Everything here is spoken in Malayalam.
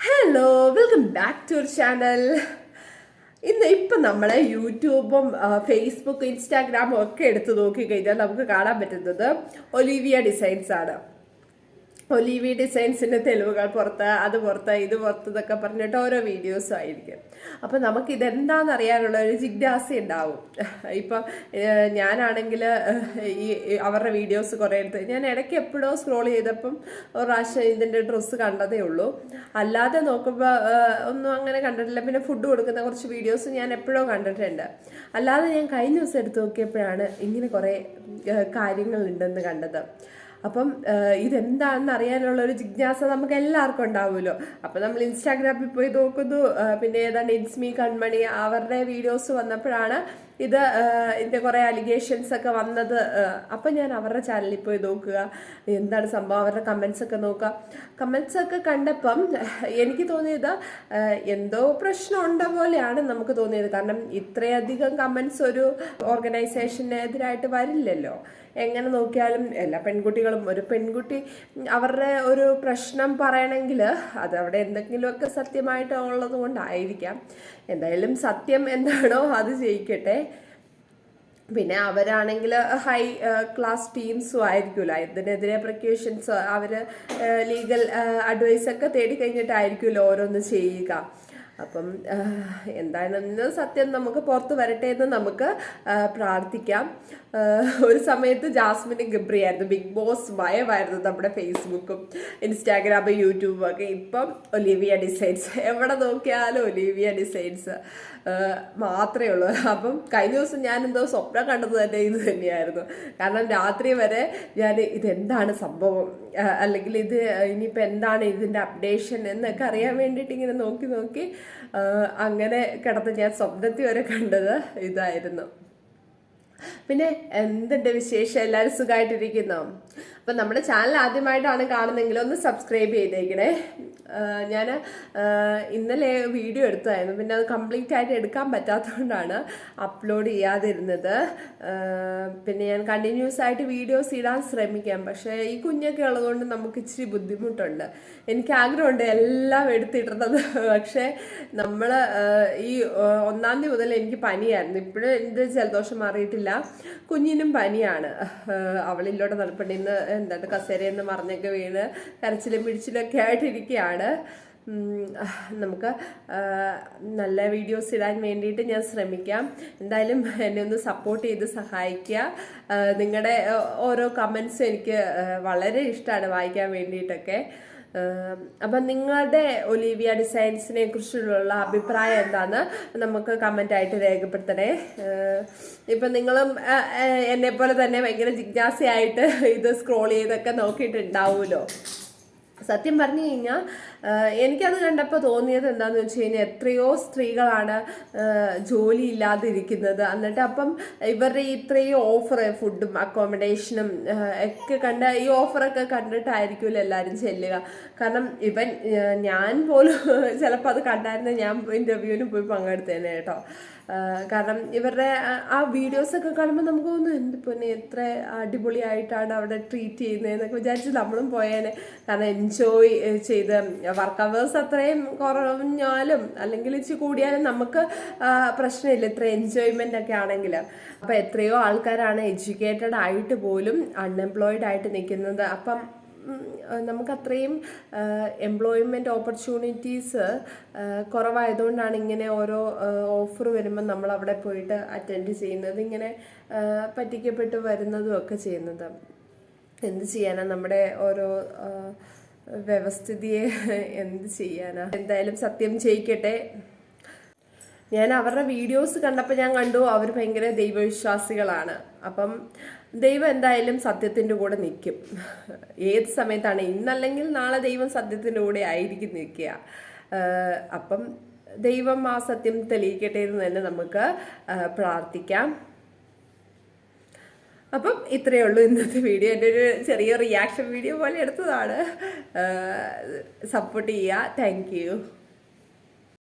Hello welcome back to our channel ഇന്ന് ഇപ്പം നമ്മളെ യൂട്യൂബും ഫേസ്ബുക്കും ഇൻസ്റ്റാഗ്രാമും ഒക്കെ എടുത്ത് നോക്കിക്കഴിഞ്ഞാൽ നമുക്ക് കാണാൻ പറ്റുന്നത് ഒലീവിയ ഡിസൈൻസ് ആണ്. ഒലീവി ഡിസൈൻസിന്റെ തെളിവുകൾ പുറത്ത് അത് പുറത്ത് ഇത് പുറത്ത് എന്നൊക്കെ പറഞ്ഞിട്ട് ഓരോ വീഡിയോസും ആയിരിക്കും. അപ്പം നമുക്ക് ഇതെന്താണെന്ന് അറിയാനുള്ള ഒരു ജിജ്ഞാസ ഉണ്ടാവും. ഇപ്പം ഞാനാണെങ്കിൽ ഈ അവരുടെ വീഡിയോസ് കുറേ എടുത്ത് ഞാൻ ഇടയ്ക്ക് എപ്പോഴോ സ്ക്രോൾ ചെയ്തപ്പം ഒരു പ്രാവശ്യം ഇതിന്റെ ഡ്രസ്സ് കണ്ടതേ ഉള്ളൂ. അല്ലാതെ നോക്കുമ്പോൾ ഒന്നും അങ്ങനെ കണ്ടിട്ടില്ല. പിന്നെ ഫുഡ് കൊടുക്കുന്ന കുറച്ച് വീഡിയോസ് ഞാൻ എപ്പോഴോ കണ്ടിട്ടുണ്ട്. അല്ലാതെ ഞാൻ കഴിഞ്ഞ ദിവസം എടുത്ത് നോക്കിയപ്പോഴാണ് ഇങ്ങനെ കുറേ കാര്യങ്ങളുണ്ടെന്ന് കണ്ടത്. അപ്പം ഇതെന്താണെന്ന് അറിയാനുള്ള ഒരു ജിജ്ഞാസ നമുക്ക് എല്ലാവർക്കും ഉണ്ടാവുമല്ലോ. അപ്പം നമ്മൾ ഇൻസ്റ്റാഗ്രാമിൽ പോയി നോക്കുന്നു. പിന്നെ ഏതാണ്ട് ഇൻസ്മി കൺമണി അവരുടെ വീഡിയോസ് വന്നപ്പോഴാണ് ഇത് ഇതിന്റെ കുറേ അലിഗേഷൻസ് ഒക്കെ വന്നത്. അപ്പം ഞാൻ അവരുടെ ചാനലിൽ പോയി നോക്കുക. എന്താണ് സംഭവം? അവരുടെ കമൻസ് ഒക്കെ നോക്കുക. കമൻസ് ഒക്കെ കണ്ടപ്പം എനിക്ക് തോന്നിയത് എന്തോ പ്രശ്നം ഉണ്ട പോലെയാണ് നമുക്ക് തോന്നിയത്. കാരണം ഇത്രയധികം കമൻസ് ഒരു ഓർഗനൈസേഷനെതിരായിട്ട് വരില്ലല്ലോ. എങ്ങനെ നോക്കിയാലും എല്ലാ പെൺകുട്ടികളും ഒരു പെൺകുട്ടി അവരുടെ ഒരു പ്രശ്നം പറയണമെങ്കിൽ അത് അവിടെ എന്തെങ്കിലുമൊക്കെ സത്യമായിട്ട് ഉള്ളത് കൊണ്ടായിരിക്കാം. എന്തായാലും സത്യം എന്താണോ അത് ചെയ്യിക്കട്ടെ. പിന്നെ അവരാണെങ്കിൽ ഹൈ ക്ലാസ് ടീംസും ആയിരിക്കുമല്ലോ ഇതിനെതിരെ പ്രിക്യൂഷൻസ് അവർ ലീഗൽ അഡ്വൈസൊക്കെ തേടി കഴിഞ്ഞിട്ടായിരിക്കുമല്ലോ ഓരോന്ന് ചെയ്യുക. അപ്പം എന്താണെന്ന് സത്യം നമുക്ക് പുറത്ത് വരട്ടെ എന്ന് നമുക്ക് പ്രാർത്ഥിക്കാം. ഒരു സമയത്ത് ജാസ്മിന് ഗബ്രിയായിരുന്നു ബിഗ് ബോസ് ഭയമായിരുന്നു നമ്മുടെ ഫേസ്ബുക്കും ഇൻസ്റ്റാഗ്രാമും യൂട്യൂബും ഒക്കെ. ഇപ്പം ഒലീവിയ ഡിസൈൻസ് എവിടെ നോക്കിയാലും ഒലീവിയ ഡിസൈൻസ് മാത്രമേ ഉള്ളൂ. അപ്പം കഴിഞ്ഞ ദിവസം ഞാൻ എന്തോ സ്വപ്നം കണ്ടത് തന്നെ ഇത് തന്നെയായിരുന്നു. കാരണം രാത്രി വരെ ഞാൻ ഇതെന്താണ് സംഭവം? അല്ലെങ്കിൽ ഇത് ഇനിയിപ്പോൾ എന്താണ് ഇതിന്റെ അപ്ഡേഷൻ എന്നൊക്കെ അറിയാൻ വേണ്ടിയിട്ട് ഇങ്ങനെ നോക്കി നോക്കി അങ്ങനെ കിടന്ന് ഞാൻ സ്വപ്നത്തിൽ വരെ കണ്ടത് ഇതായിരുന്നു. പിന്നെ എന്തുണ്ട് വിശേഷം? എല്ലാവരും സുഖമായിട്ടിരിക്കുന്നോ? അപ്പം നമ്മുടെ ചാനൽ ആദ്യമായിട്ടാണ് കാണുന്നതെങ്കിൽ ഒന്ന് സബ്സ്ക്രൈബ് ചെയ്തേക്കണേ. ഞാൻ ഇന്നലെ വീഡിയോ എടുത്തതായിരുന്നു. പിന്നെ അത് കംപ്ലീറ്റ് ആയിട്ട് എടുക്കാൻ പറ്റാത്തതുകൊണ്ടാണ് അപ്ലോഡ് ചെയ്യാതിരുന്നത്. പിന്നെ ഞാൻ കണ്ടിന്യൂസ് ആയിട്ട് വീഡിയോസ് ഇടാൻ ശ്രമിക്കാം. പക്ഷേ ഈ കുഞ്ഞൊക്കെ ഉള്ളതുകൊണ്ട് നമുക്ക് ഇച്ചിരി ബുദ്ധിമുട്ടുണ്ട്. എനിക്ക് ആഗ്രഹമുണ്ട് എല്ലാം എടുത്തിടുന്നത് പക്ഷേ നമ്മൾ ഈ ഒന്നാം തീയതി മുതൽ എനിക്ക് പനിയായിരുന്നു. ഇപ്പോഴും എന്റെ ജലദോഷം മാറിയിട്ടില്ല. കുഞ്ഞിനും പനിയാണ്. അവളില്ലോടെ നടപ്പുണ്ട്. ഇന്ന് എന്താണ് കസേരയിൽ നിന്ന് മറിഞ്ഞൊക്കെ വീണ് കരച്ചിലും പിടിച്ചിലൊക്കെ ആയിട്ടിരിക്കുകയാണ് നമുക്ക് നല്ല വീഡിയോസ് ഇടാൻ വേണ്ടിയിട്ട് ഞാൻ ശ്രമിക്കാം. എന്തായാലും എന്നെ ഒന്ന് സപ്പോർട്ട് ചെയ്ത് സഹായിക്കുക. നിങ്ങളുടെ ഓരോ കമൻസും എനിക്ക് വളരെ ഇഷ്ടമാണ് വായിക്കാൻ വേണ്ടിയിട്ടൊക്കെ. അപ്പം നിങ്ങളുടെ ഒലീവിയ ഡിസൈൻസിനെ കുറിച്ചുള്ള അഭിപ്രായം എന്താന്ന് നമുക്ക് കമന്റ് ആയിട്ട് രേഖപ്പെടുത്തണേ. ഇപ്പൊ നിങ്ങളും എന്നെ പോലെ തന്നെ ഭയങ്കര ജിജ്ഞാസയായിട്ട് ഇത് സ്ക്രോൾ ചെയ്തൊക്കെ നോക്കിയിട്ടുണ്ടാവുമല്ലോ. സത്യം പറഞ്ഞു കഴിഞ്ഞാൽ എനിക്കത് കണ്ടപ്പോൾ തോന്നിയത് എന്താണെന്ന് വെച്ച് കഴിഞ്ഞാൽ എത്രയോ സ്ത്രീകളാണ് ജോലി ഇല്ലാതെ ഇരിക്കുന്നത് എന്നിട്ട് അപ്പം ഇവരുടെ ഇത്രയും ഓഫർ ഫുഡും അക്കോമഡേഷനും ഒക്കെ കണ്ട് ഈ ഓഫറൊക്കെ കണ്ടിട്ടായിരിക്കുമല്ലോ എല്ലാവരും ചെല്ലുക. കാരണം ഇവൻ ഞാൻ പോലും ചിലപ്പോൾ അത് കണ്ടായിരുന്നു ഞാൻ ഇന്റർവ്യൂവിന് പോയി പങ്കെടുത്തേനെ കേട്ടോ. കാരണം ഇവരുടെ ആ- വീഡിയോസൊക്കെ കാണുമ്പോൾ നമുക്ക് തോന്നുന്നു എന്ത് പൊന്നെ എത്ര അടിപൊളിയായിട്ടാണ് അവിടെ ട്രീറ്റ് ചെയ്യുന്നതെന്നൊക്കെ വിചാരിച്ച് നമ്മളും പോയേനെ. കാരണം എൻജോയ് ചെയ്ത് വർക്ക് അവേഴ്സ് അത്രയും കുറഞ്ഞാലും അല്ലെങ്കിൽ ഇച്ചിരി കൂടിയാലും നമുക്ക് പ്രശ്നമില്ല. ഇത്ര എൻജോയ്മെന്റ് ഒക്കെ ആണെങ്കിൽ. അപ്പോൾ എത്രയോ ആൾക്കാരാണ് എഡ്യൂക്കേറ്റഡ് ആയിട്ട് പോലും അൺഎംപ്ലോയിഡ് ആയിട്ട് നിൽക്കുന്നത്. അപ്പം നമുക്ക് അത്രയും എംപ്ലോയ്മെന്റ് ഓപ്പർച്യൂണിറ്റീസ് കുറവായതുകൊണ്ടാണ് ഇങ്ങനെ ഓരോ ഓഫർ വരുമ്പോൾ നമ്മൾ അവിടെ പോയിട്ട് അറ്റൻഡ് ചെയ്യുന്നത് ഇങ്ങനെ പറ്റിക്കപ്പെട്ട് വരുന്നതും ഒക്കെ ചെയ്യുന്നത്. എന്ത് ചെയ്യാനാണ് നമ്മുടെ ഓരോ വ്യവസ്ഥിതിയെ എന്ത് ചെയ്യാനാ? എന്തായാലും സത്യം ചെയ്യിക്കട്ടെ. ഞാൻ അവരുടെ വീഡിയോസ് കണ്ടപ്പോൾ ഞാൻ കണ്ടു അവർ ഭയങ്കര ദൈവവിശ്വാസികളാണ്. അപ്പം ദൈവം എന്തായാലും സത്യത്തിന്റെ കൂടെ നിൽക്കും. ഏത് സമയത്താണ്? ഇന്നല്ലെങ്കിൽ നാളെ ദൈവം സത്യത്തിന്റെ കൂടെ ആയിരിക്കും നിൽക്കുക. അപ്പം ദൈവം ആ സത്യം തെളിയിക്കട്ടെ എന്ന് തന്നെ നമുക്ക് പ്രാർത്ഥിക്കാം. അപ്പം ഇത്രയേ ഉള്ളൂ ഇന്നത്തെ വീഡിയോ. എന്റെ ഒരു ചെറിയ റിയാക്ഷൻ വീഡിയോ പോലെ എടുത്തതാണ്. സപ്പോർട്ട് ചെയ്യുക. താങ്ക്